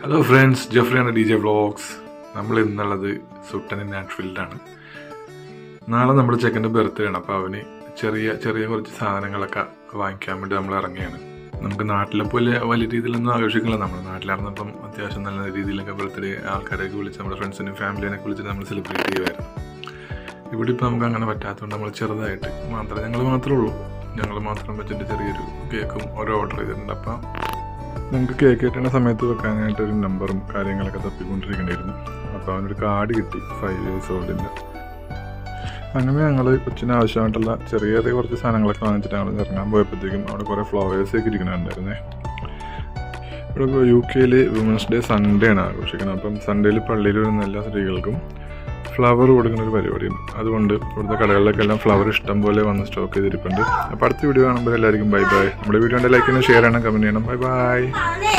Hello friends ജഫ്രിയാണ് D J vlogs നമ്മൾ ഇന്നുള്ളത് സുട്ടൻ നാച്ചുറലിലാണ് നാളെ നമ്മുടെ ചെക്കന്റെ ബർത്ത്ഡേ ആണ്. അപ്പോൾ അവന് ചെറിയ ചെറിയ കുറച്ച് സാധനങ്ങളൊക്കെ വാങ്ങിക്കാൻ വേണ്ടി നമ്മൾ ഇറങ്ങിയാണ് നമുക്ക് നാട്ടിലെ പോലെ വലിയ രീതിയിലൊന്നും ആഘോഷിക്കില്ല. നമ്മൾ നാട്ടിലാണെന്നപ്പം അത്യാവശ്യം നല്ല രീതിയിലൊക്കെ ബർത്ത്ഡേ ആൾക്കാരെയൊക്കെ വിളിച്ച് നമ്മുടെ ഫ്രണ്ട്സിനും ഫാമിലിനെയൊക്കെ വിളിച്ചിട്ട് നമ്മൾ സെലിബ്രേറ്റ് ചെയ്യുമായിരുന്നു. ഇവിടെ ഇപ്പോൾ നമുക്ക് അങ്ങനെ പറ്റാത്തതുകൊണ്ട് നമ്മൾ ചെറുതായിട്ട് മാത്രമേ ഞങ്ങൾ മാത്രമേ ഉള്ളൂ. ഞങ്ങൾ മാത്രം വെച്ചിട്ട് ചെറിയൊരു കേക്കും ഓരോ ഓർഡർ ചെയ്തിട്ടുണ്ട്. അപ്പം നമുക്ക് കേക്ക് കിട്ടുന്ന സമയത്ത് വെക്കാനായിട്ട് ഒരു നമ്പറും കാര്യങ്ങളൊക്കെ തപ്പിക്കൊണ്ടിരിക്കണ്ടായിരുന്നു. അപ്പോൾ അവനൊരു കാർഡ് കിട്ടി ഫൈവ് ഇയേഴ്സ് ഓൾഡിന്റെ അങ്ങനെ ഞങ്ങൾ കൊച്ചിന് ആവശ്യമായിട്ടുള്ള ചെറിയ ചെറിയ കുറച്ച് സാധനങ്ങളൊക്കെ വാങ്ങിച്ചിട്ട് ഞങ്ങൾ ഇറങ്ങാൻ പോയപ്പോഴത്തേക്കും അവിടെ കുറേ ഫ്ലവേഴ്സൊക്കെ ഇരിക്കണുണ്ടായിരുന്നേ. ഇവിടെ യു കെയിൽ വിമൻസ് ഡേ സൺഡേ ആണ് ആഘോഷിക്കുന്നത്. അപ്പം സൺഡേയിൽ പള്ളിയിൽ വരുന്ന എല്ലാ സ്ത്രീകൾക്കും ഫ്ലവർ കൊടുക്കുന്ന ഒരു പരിപാടിയുണ്ട്. അതുകൊണ്ട് ഇവിടുത്തെ കടകളിലേക്കെല്ലാം ഫ്ലവർ ഇഷ്ടം പോലെ വന്ന് സ്റ്റോക്ക് ചെയ്തിരിപ്പുണ്ട്. അപ്പോൾ അടുത്ത വീഡിയോ കാണുമ്പോൾ എല്ലാവർക്കും ബൈ ബൈ നമ്മുടെ വീഡിയോ ലൈക്ക് ചെയ്യണം ഷെയർ ചെയ്യണം കമന്റ് ചെയ്യണം. Bye bye